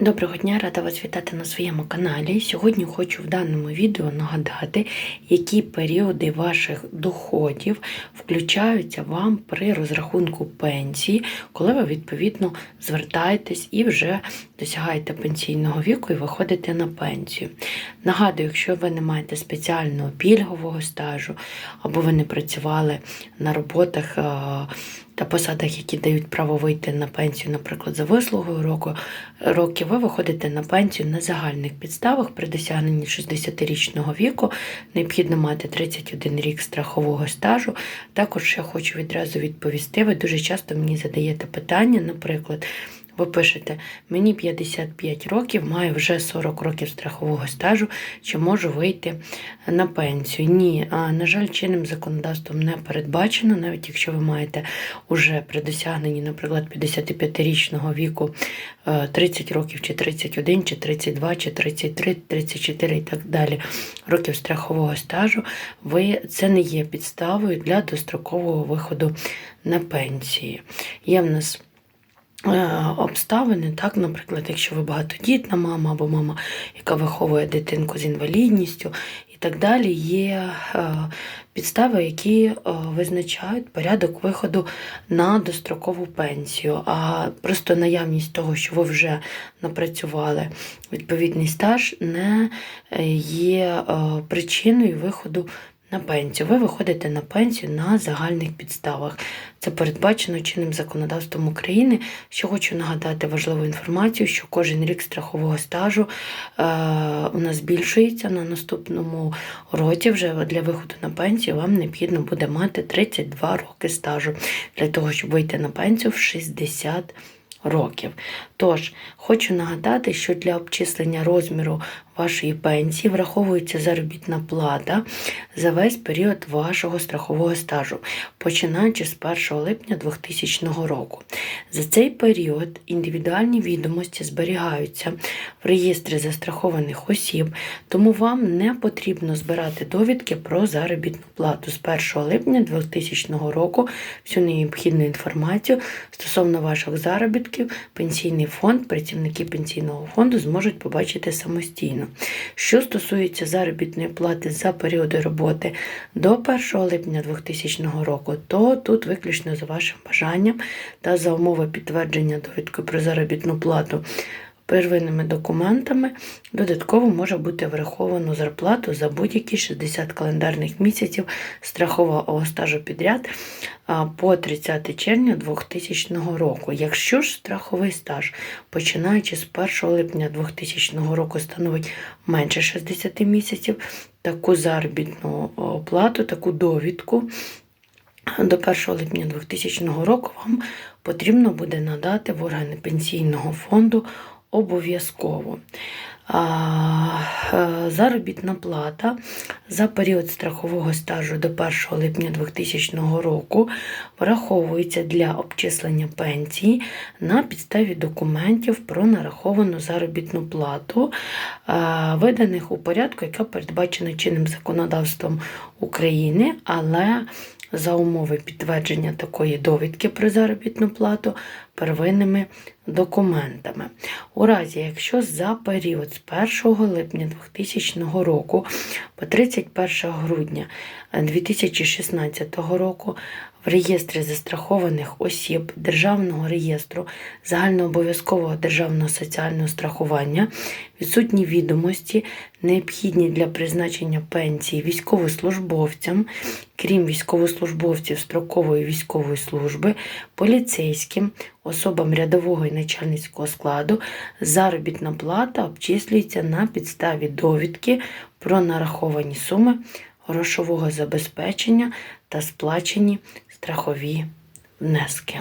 Доброго дня, рада вас вітати на своєму каналі. Сьогодні хочу в даному відео нагадати, які періоди ваших доходів включаються вам при розрахунку пенсії, коли ви відповідно звертаєтесь і вже досягаєте пенсійного віку і виходите на пенсію. Нагадую, якщо ви не маєте спеціального пільгового стажу або ви не працювали на роботах. е, та посадах, які дають право вийти на пенсію, наприклад, за вислугою року, років, ви виходите на пенсію на загальних підставах при досягненні 60-річного віку. Необхідно мати 31 рік страхового стажу. Також я хочу відразу відповісти. Ви дуже часто мені задаєте питання, наприклад. Ви пишете, мені 55 років, маю вже 40 років страхового стажу, чи можу вийти на пенсію? Ні, а, на жаль, чинним законодавством не передбачено, навіть якщо ви маєте уже при досягненні, наприклад, 55-річного віку е, 30 років, чи 31, чи 32, чи 33, 34 і так далі років страхового стажу, ви це не є підставою для дострокового виходу на пенсії. Є в нас е, обставини, так, наприклад, якщо ви багатодітна мама або мама, яка виховує дитинку з інвалідністю і так далі, є е, підстави, які е, визначають порядок виходу на дострокову пенсію. А просто наявність того, що ви вже напрацювали відповідний стаж, не е, є е, причиною виходу на пенсію. Ви виходите на пенсію на загальних підставах. Це передбачено чинним законодавством України. Що хочу нагадати важливу інформацію, що кожен рік страхового стажу е, у нас збільшується на наступному році. Вже для виходу на пенсію вам необхідно буде мати 32 роки стажу для того, щоб вийти на пенсію в 60 років. Тож, хочу нагадати, що для обчислення розміру вашої пенсії враховується заробітна плата за весь період вашого страхового стажу, починаючи з 1 липня 2000 року. За цей період індивідуальні відомості зберігаються в реєстрі застрахованих осіб, тому вам не потрібно збирати довідки про заробітну плату з 1 липня 2000 року. Всю необхідну інформацію стосовно ваших заробітків, пенсійний фонд, працівники пенсійного фонду зможуть побачити самостійно. Що стосується заробітної плати за періоди роботи до 1 липня 2000 року, то тут виключно за вашим бажанням та за умови підтвердження довідки про заробітну плату первинними документами додатково може бути враховано зарплату за будь-які 60 календарних місяців страхового стажу підряд по 30 червня 2000 року. Якщо ж страховий стаж, починаючи з 1 липня 2000 року, становить менше 60 місяців, таку заробітну плату, таку довідку до 1 липня 2000 року вам потрібно буде надати в органи пенсійного фонду обов'язково. Е, Заробітна плата за період страхового стажу до 1 липня 2000 року враховується для обчислення пенсії на підставі документів про нараховану заробітну плату, е, виданих у порядку, яка передбачена чинним законодавством України, але за умови підтвердження такої довідки про заробітну плату первинними документами. У разі, якщо за період з 1 липня 2000 року по 31 грудня 2016 року в реєстрі застрахованих осіб Державного реєстру загальнообов'язкового державного соціального страхування відсутні відомості, необхідні для призначення пенсії військовослужбовцям, крім військовослужбовців строкової військової служби, поліцейським, особам рядового і начальницького складу, заробітна плата обчислюється на підставі довідки про нараховані суми грошового забезпечення та сплачені страхові внески.